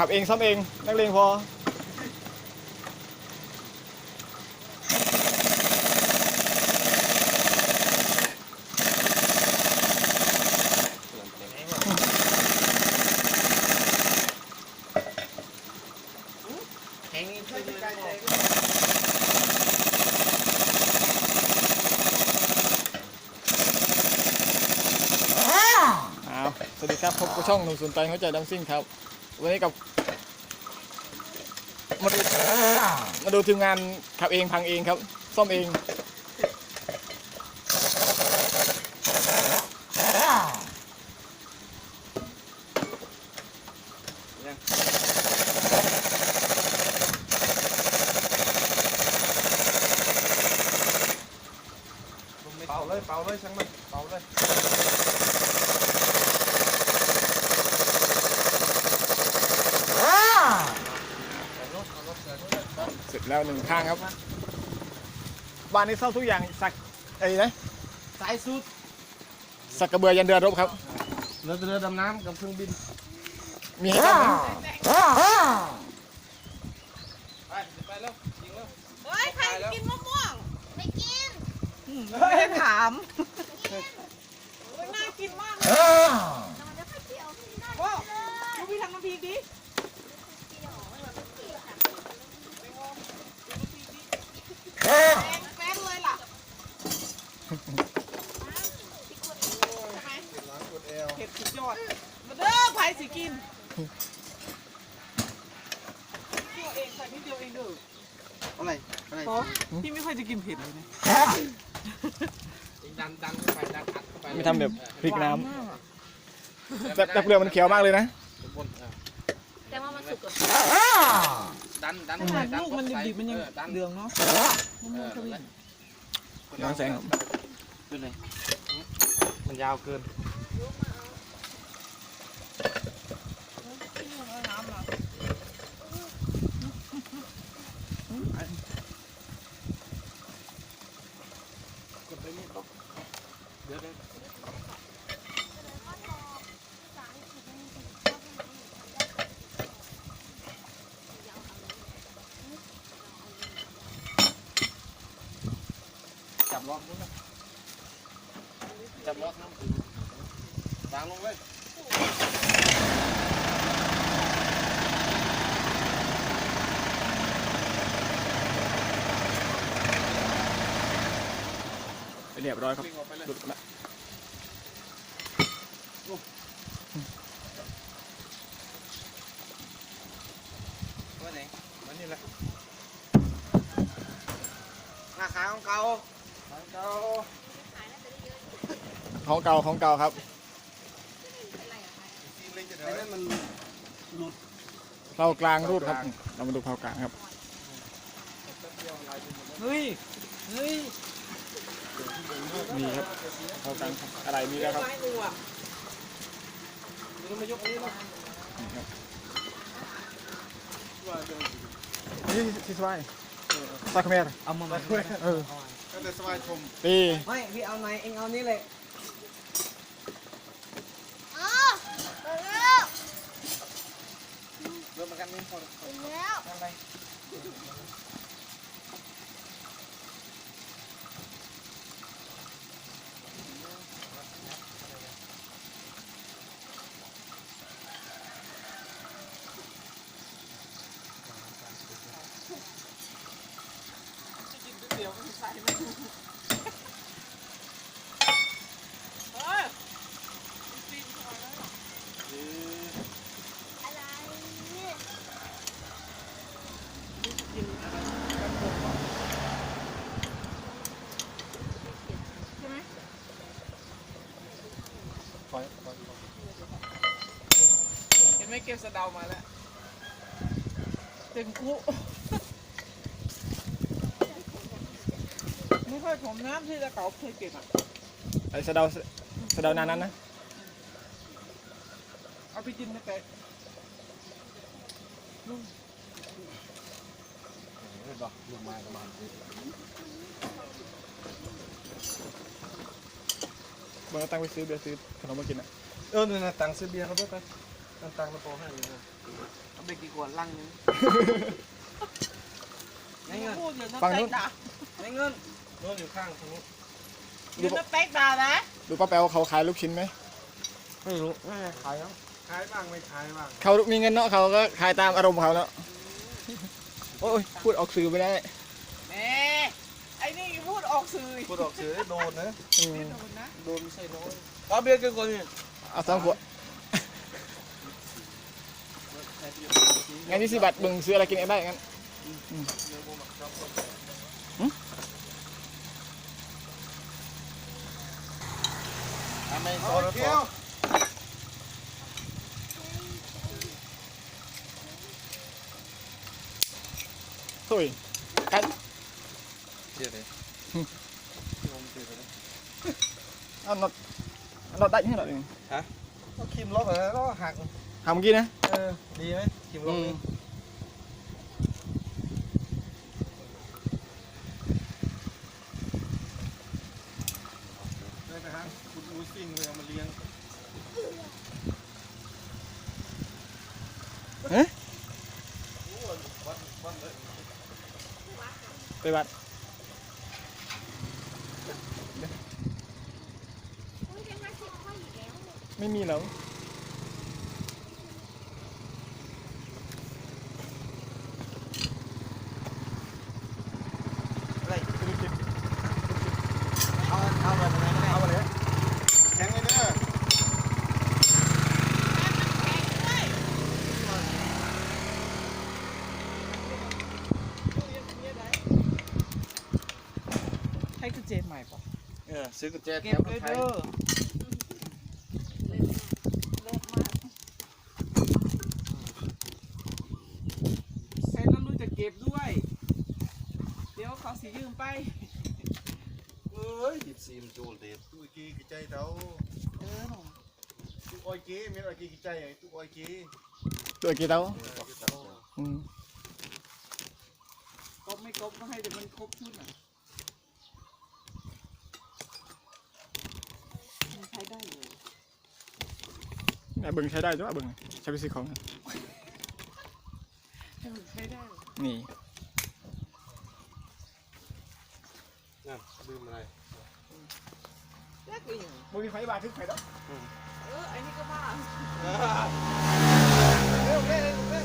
ขับเองซ่อมเอง นักเลงพอ แข็งนี่คือการใจอ้าวสวัสดีครับพบกับช่องหนุ่มสนใจหัวใจดำซิ่งครับ วันนี้กับ มาดูมาดูทีมงานขับเองพังเองครับ ซ่อมเอง เป่าเลยเป่าเลยช่างมันเป่าเลย เสร็จ แล้วหนึ่งข้างครับ บ้านนี้ซ่อมทุกอย่างสักไอ้นะสายสุดสักกระเบือยันเรือรบครับ เรือเรือดำน้ำกับเครื่องบินมีให้ซ่อมไหมไปไปแล้วยิงแล้วเฮ้ยใครกินมะม่วงไม่กินเฮ้ยถามโอ้ยน่ากินมากเลยนอนแล้วไปเที่ยวที่นั่นโอ้เลยดูพี่ทำน้ำพริกดิ เที่ยวเราไปเที่ยวค่ะ แปงแป้งเลยล่ะใช่ไหม ล้างกดเอว เผ็ดสุดยอด มาเด้อไผ่สิกินเที่ยวเองใส่นิดเดียวเองเด้อ อะไรอะไร โอ้พี่ไม่ค่อยจะกินเผ็ดเลยนะ ดันดันเข้าไปดันอัดเข้าไป ไม่ ทำแบบพริกน้หวานมากอะำแต่แต่เปลือกมันเขียวมากเลยนะบนเออแต่ว่ามันสุกกับดันดันขนาดลูกมันดิบๆมันยังดันเหลืองเนาะมะม่วงกะหรี่น้องแสงครับขึ้นเลยมันยาวเกิน กดไปนี่ปุ๊บเดี๋ยวเดี๋ยว จับ ล็อกนะจับล็อกนู้นวางลงเลยเรียบร้อยครับหลุดและว่าไหนวันนี้แหละหน้าขาของเขา ของเก่าของเก่าครับ ไอ้นั่นมันหลุดเผากลางรูดครับ เรามาดูเผากลางครับ เฮ้ย เฮ้ยมีครับเผากลางครับอะไรมีแล้วครับไม้ดูอะมันมายกอันนี้เนาะนี่ครับว่าจะนี่ที่สบายซาคาเมรเอามามาด้วยเออ ก็จะสบายชมตีไม่พี่เอาไหนเองเอานี้เลยอ๋อเปิดแล้วเริ่มมากันนี่พอเปิดแล้วอะไร กินก๋วยเตี๋ยวมันใส่ไม่ถูกเฮ้ยปีนเข้ามาแล้ว อะไร กินอะไรกันผม เห็นไหมเก็บสะเดามาแล้วเต็มคุไม่ ค่อยผมน้ำที่ตะเก๋าเคยเก็บอะ ไอ้สะเดาสะเดานานนั้นนะ เอาไปกินนะแต่ดอกลงมาประมาณเมื่อตั้งไปซื้อเบียร์ซื้อขนมมากินอะ เออเนี่ยนะตังค์ซื้อเบียร์เขาด้วยไปตั้งตังมาโปรให้เลยนะเอาไปกี่ขวดลังนึงไม่เงินพูดอยู่นะฝั่งเป๊นู้กนด่าไม่เงิน โน่นอยู่ข้างทางนู้นอยู่นะเป๊กด่านะดูป้าแป๋วเขาขายลูกชิ้นไหมไม่รู้ไม่ขายแล้วขายบ้างไม่ขายบ้างเขามีเงินเนาะเขาก็ขายตามอารมณ์เขาเนาะโอ้ยพูดออกสื่อไม่ได้แหม่ไอ้นี่พูดออกสื่อพูดออกเสือโดนนะอืมโดนนะโดนไม่ใช่น้อยเอาเบียร์กี่คนเนี่ยเอาสองขวดงั้นยี่สิบบาทเบึงซื้ออะไรกินเองได้งั้น ทำไมโซนแล้วเฮ้ยกันเดี๋ยวเลยเอาน็อตเอาน็อตได้ยังไงหน่อยหนึ่งก็คิมล็อกเหรอแล้วหักทำเมื่อกี้นะเออดีไหมคิมล็อกอืมนี่ได้นะฮะคุณอูซิ่งเลยเอามาเลี้ยง เอ๊ะ ไปบัตรอุ้ยเดี๋ยวห้าสิบค่อยอีกแล้วไม่มีแล้ว อะไรเอาเอาแบบไหนก็ได้เอาไปเลยแข็งเลยเด้อ ให้กุญแจใหม่ป่ะ เออ ซื้อกุญแจแถเก็บมเลรถยไทเด้ยอเลิศมากใช้แล้วรู้จะเก็บด้วย เดี๋ยวเขาสิยืมไป เอ้ยดิบซีมโจลเด็ดตู้กีกี่ใจเต้าเออหนูตู้อ้อยกีมีอ้อยกีกี่ใจไงตู้อ้อยกีตัวกี่เต้าอืมกบไม่กบก็ให้เดี๋ยวมันครบชุดอะมันใช้ ได้เลยเนี่ยเบึงใช้ได้ด้วยเบึงใช้ไปซื้อของนะให้มันใช้ได้เลยนี่นั่นลืมอะไรแรกเลยอย่างมึงมีไฟบาททึกไฟแล้วเออไอ้นี่ก็บ้าเร็วเร็วเร็วเร็ว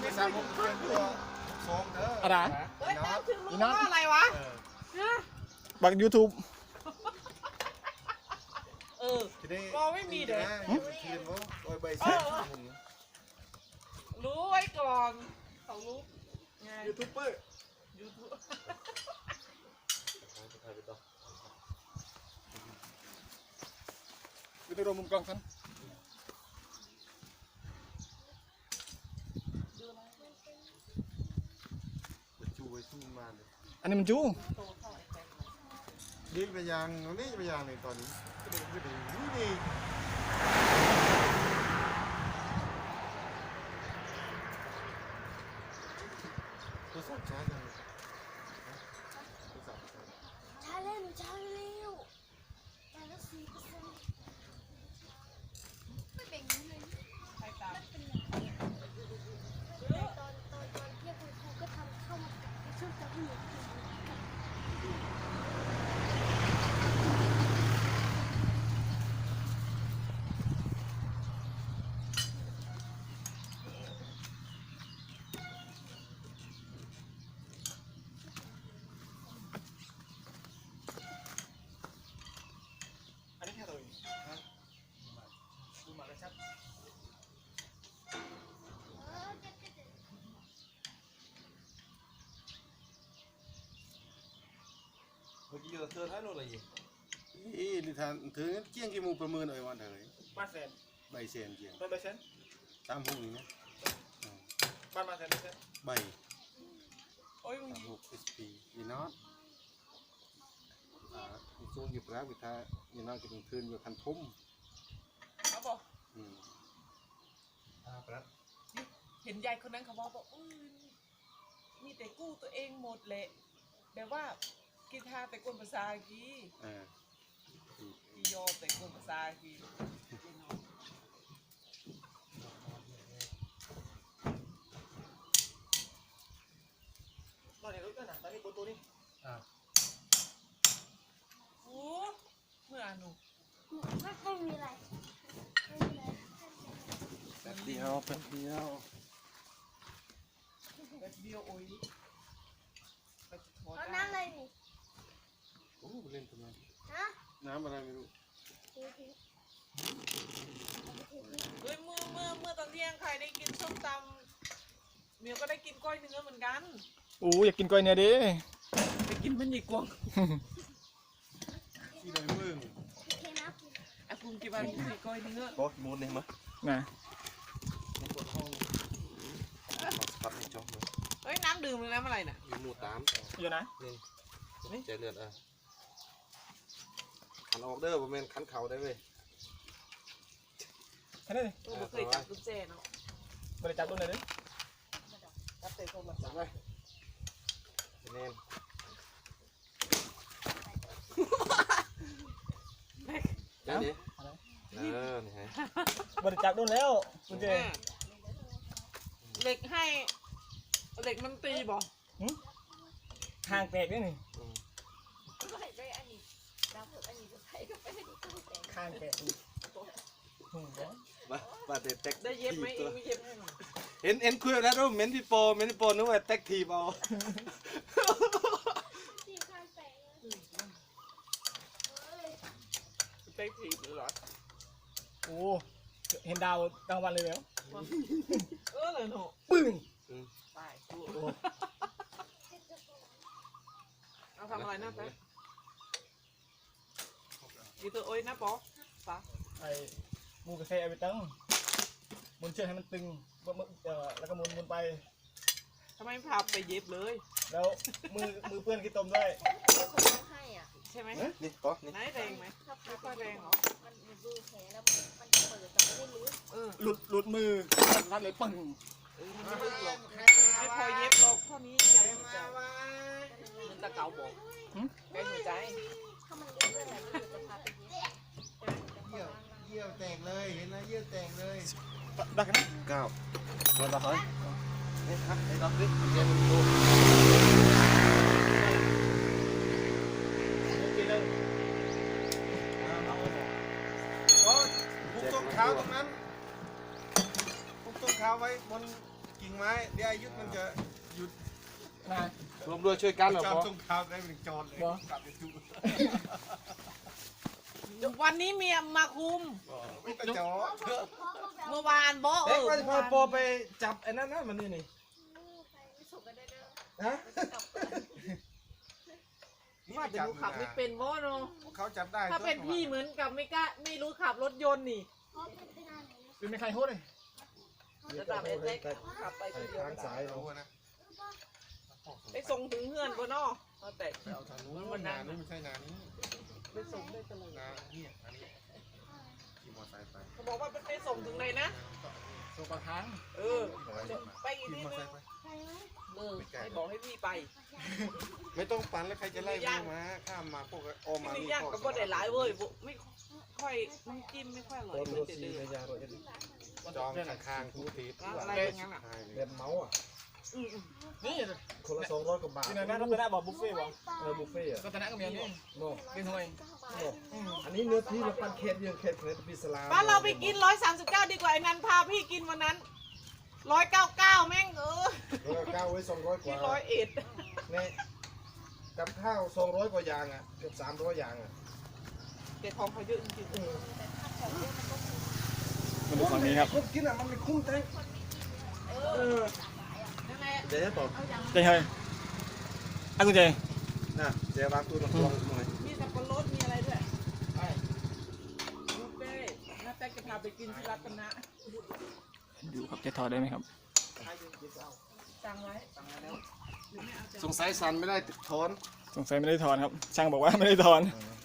ไม่สามหกเดือนตัวสองเด้ออะไรเฮ้ยแม่ถึงรู้อีน็อตว่าอะไรวะเออบักยูทูบ เออทีนี้ก็ไม่มีเด้อนะยังไม่เทียนว่าอ้อยใบเสร็จรู้ไว้ก่อนเขารู้ไงยูทูบเบอร์ยูทูบไปตัวรวมมุมกล้องกันจูไว้สู้มาเลยอันนี้มันจูนี่ไปยางนี่ไปยางในตอนนี้ ก็ดีก็ดีนี่ดีตัวสอบช้าจังตัวสอบช้า ช้าเร็วช้าเร็วแต่ละสี่เปอร์เซ็นต์ไม่เป็นอย่างนี้เลย ใครตาม ตอนตอนตอนเที่ยงคุณครูก็ทำเข้ามาในช่วงตอนที่หนูกิน อันนี้แค่ตัวเองดูหมาแล้วชัด เออเจ็บเจ็บเจ็บ เมื่อกี้เราเตือนให้นู่นอะไรอีก อีนิทานถึงเกี่ยงกี่โมงป ระเมินเอาไว้วันเท่าไหร่บ้านแสนใบเซนเกี่ยงต้นใบเซนตามพวกนี้นะบ้านมาแสนใบเซนใบโอ้ยมึงตามพวก SP อีนอตอ่าอีช่วงหยิบรักวิทาอีนอตก็ถึงคืนอยู่คันทุ่มเขาบอกอืมเห็นยายคนนั้นเขาบอกว่าอุ้ยมีแต่กู้ตัวเองหมดแหละแบบว่า กีทาแต่กวนภาษาอังกฤษเออพี่โยแต่กลุ่มภาษาพี่ตอนนี้รถก็หนังตอนนี้ประตูนี่โอ้เมื่อหนูไม่ไม่มีอะไรไม่มีอะไรแป๊บเดียวแป๊บเดียวแบบเดียวโอ้ยไปขอเอาได้น้ำอะไรนี่โอ้เล่นทำไมฮะน้ำอะไรไม่รู้ถือถือเฮ้ยเมื่อเมื่อเมื่อตอนเที่ยงใครได้กินส้มตำเมียก็ได้กินก้อยเนื้อเหมือนกันอู้อยากกินกล้อยเนี่ยดิไปกินมันยีกวงที่ไหนมึงเทน้ำกินไอ้คุณกี่วันกินก้อยเนื้อบอสมูนเองมั้ยนะในปวดห้องมาพัดในจอมเลยเฮ้ยน้ำดื่มเลยน้ำอะไรน่ะอยู่หมู่ตามอยู่นะนี่ใจเลือดอะ ขันออกเด้อประมาณขันเข่าได้เว้ยแค่นั้นเลยเออบ่เคยจับตุ๊กแจเนาะบริจาคต้นเลยดิจับแต่โทรจัศับพท์ไว้เนนเดี๋ยวนี้เออนี่ไงบริจาคต้นแล้วคุณเจแม่เหล็กให้เหล็กมันตีบ่ทางแตกด้วยนี่อืมก็ให้ได้อันนี้น้ำเผือกอันนี้ จะใส่ก็ไปให้ดีก็แต่งทางแตกอีกอืมมาบาดเจ็บแท็กได้เย็บไหมเอตัวงไม่เย็บให้หน่อยเห็นเห็นคุยแล้วด้วยเม้นพี่โปเม้นพี่โปนึกว่าแท็กทีมเอาทีมข้างแตกเลยเอ้ยเต็กถีบหรือเหรอโอ้เห็นดาวกลางวันเลยแล้วเออเลยหนูปึ้งตายกูเอาทำอะไรนะแป๊บ อีตัวโอ้ยนะปอปะไอ้หมูกระเซเอาไปตั้งหมุนเชือกให้มันตึงมึมึเอ่อแล้วก็หมุนหมุนไป ทำไมพาไปเย็บเลย แล้วมือมือเปื้อนขี้ตมด้วยเดี๋ยวคนร้องไห้อะใช่ไหมนี่ปอนี่ไหนแรงไหม ถ้าไม่พาค่อยแรงเหรอ มันมันดูแผลแล้วมันมันจะเปิดแต่ไม่ได้รู้เออหลุดหลุดมือรัดเลยปึ้งเออมันไม่ลึกหรอกไม่พอเย็บหรอกเท่านี้ใจหัวใจเหมันตะเกาบอกใจหัวใจ ถ้ามันเลื่อนอะไรมันจะพาไปเย็บเยี่ยวเยี่ยวแตกเลยเห็นแล้วเยี่ยวแตกเลยดักนะเก้าตัวต่อเฮ้ยนี่ฮะไอ้ดอกดิเจมันดูโอเคเลยก็พุกต้นขาวตรงนั้นพุกต้นขาวไว้บนกิ่งไม้เดี๋ยวยุทธมันจะหยุดนะ รวมด้วยช่วยกันเหรอจอปดอต้นขาวได้เป็นจอดเลยบ่กลับไปจุวันนี้เมียมาคุม ไม่กระจอดเมื่อวานบอเอเด็กอว่าจะพาโปอไปจับไอ้นั่นนะมันนี่นี่ไปส่งกันได้เด้อฮะว่าจะดูขับไม่เป็นบอเนาะเขาจับได้ถ้าเป็นพี่เหมือนกับไม่กล้าไม่รู้ขับรถยนต์นี่เพราะเป็นไปได้ไหนเป็นไม่ใครโทษเลยจะตามเอ็นเล็กขับไปคนเดียวทางสายรู้นะ ไปส่งถึงเฮือนบนนอกเอาแต่เอาทางนู้นมันนานี้ไม่ใช่นานี้ไปส่งได้ตลอดนาเนี่ยอันนี้ขี่มอเตอร์ไซค์ไปเขาบอกว่าไปส่งถึงไหนนะตัวปลาทางเออไปอีกขี่นิดมอเตอร์นึไซงค์ไปไปไหมเออให้บอกให้พี่ไป ไม่ต้องปั่นแล้วใครจะไล่มึงมาข้ามมาพวกออมมานี่นี่ย่างกับบ่ได้หลายเว้ยบ่ไม่ค่อยน้ำจิ้มไม่ค่อยอร่อยโดนเหมืรอนถจะซีเดิมระยะรถจองข้างๆทุกทีอะไรอย่างนั้นอะเรียนเมาส์อะอืม นี่คนละสองร้อยกว่าบาทที่ไหนนะรัตนะบอกบุฟเฟ่ต์บอกเออบุฟเฟ่ต์อะรัตนะก็มีอันนี้โน่เป็นทำไมอันนี้เนื้อที่เราปั้นเค็มยังเค็มเค็มพิสลามบ้านเราไปกินร้อยสามสิบเก้าดีกว่าไอ้นันพาพี่กินวันนั้นร้อยเก้าเก้าแม่งเออเออก้าวไว้สองร้อยกที่ว่าร้อยเอ็ดเนี่ยกับข้าวสองร้อยกว่าอย่างอะเกือบสามร้อยอย่างอะเก็บของเขาเยอะจริงมาดูฝั่งนี้ครับคนกินอะมันไม่คุ้มแท้เออๆนั่นแหละ เดี๋ยวบอกเจ๊เฮ้ยอะคุณเจนะเดี๋ยววางตู้ตรงกลางหน่อยมีสับปะรดมีอะไรด้วยบุฟเฟ่ต์น้าแจ๊กจะพาไปกินที่รัตนะดูครับจะถอดได้ไหมครับ สั่งไว้สั่งไว้แล้วสงสัยสันไม่ได้ถอนสงสัยไม่ได้ถอนครับ ช่างบอกว่าไม่ได้ถอน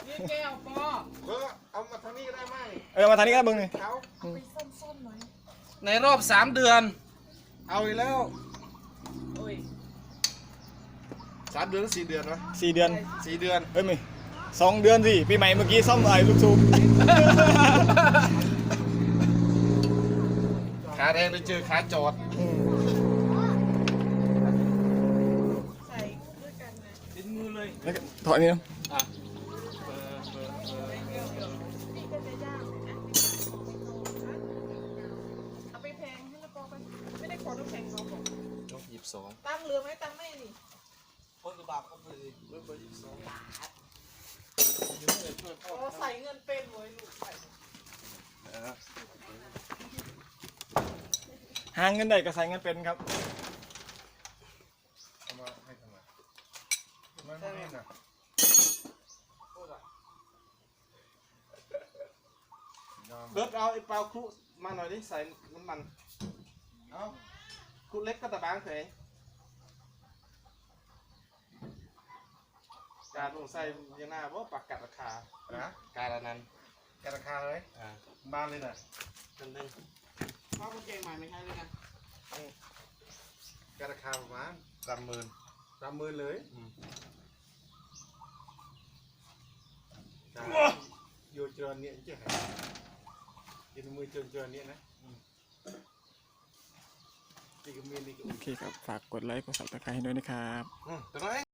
นี่แก้วปอก็เอามาทางนี้ก็ได้ไหมเออมาทางนี้ครับมึงนี่เขาไปส้มๆหน่อยในรอบสามเดือน เอาอีกแล้ว โอ้ย สามเดือนหรือสี่เดือนวะสี่เดือนสี่เดือนเอ้ยมึงสองเดือนสิปีใหม่เมื่อกี้ซ่อมไอ้ลูกซูมขาแดงไปเจอขาจอดใส่ด้วยกันนะดิ้นมือเลยแล้วก็ถอดนี่เนาะอะเปิดเปิดเปิดนี่ก็จะย่างเลยนะเอาไปแพงให้ละปอไปไม่ได้ขอน้ำแข็งเขาบอกยกหยิบสองตั้งเรือไหมตั้ง ไม่นี่คนกระบาดเขาเลยเริ่มไปหยิบสองโอ้ใส่เงินเป็นไว้ลูกใส่หาเงินได้ก็ใส่เงินเป็นครับเอามาให้ทำไมไมันไม่ได้นะเบิร์ดเอาไอ้เปล่าครุมาหน่อยดิใส่น้ำมัน เอาครุเล็กก็ตะบางเถอะ การลงใส่ยังหน้าว่าปากกัดราคานะการอันนั้นแกราคาเลยอ่าบ้านเลยน่ะจนหนึ่งพ่อคุณเก่งใหม่ไม่ใช่เลยนะแกราคาประมาณสามหมื่นสามหมื่นเลยอืมจ้าโยเจริญเนี่ยจะหายินมือเจริญเจริญเนี่ยนะอืมนี่ก็มีนี่ก็โอเคครับ ฝากกดไลค์กด subscribe ให้ด้วยนะครับอืมตัวน้อย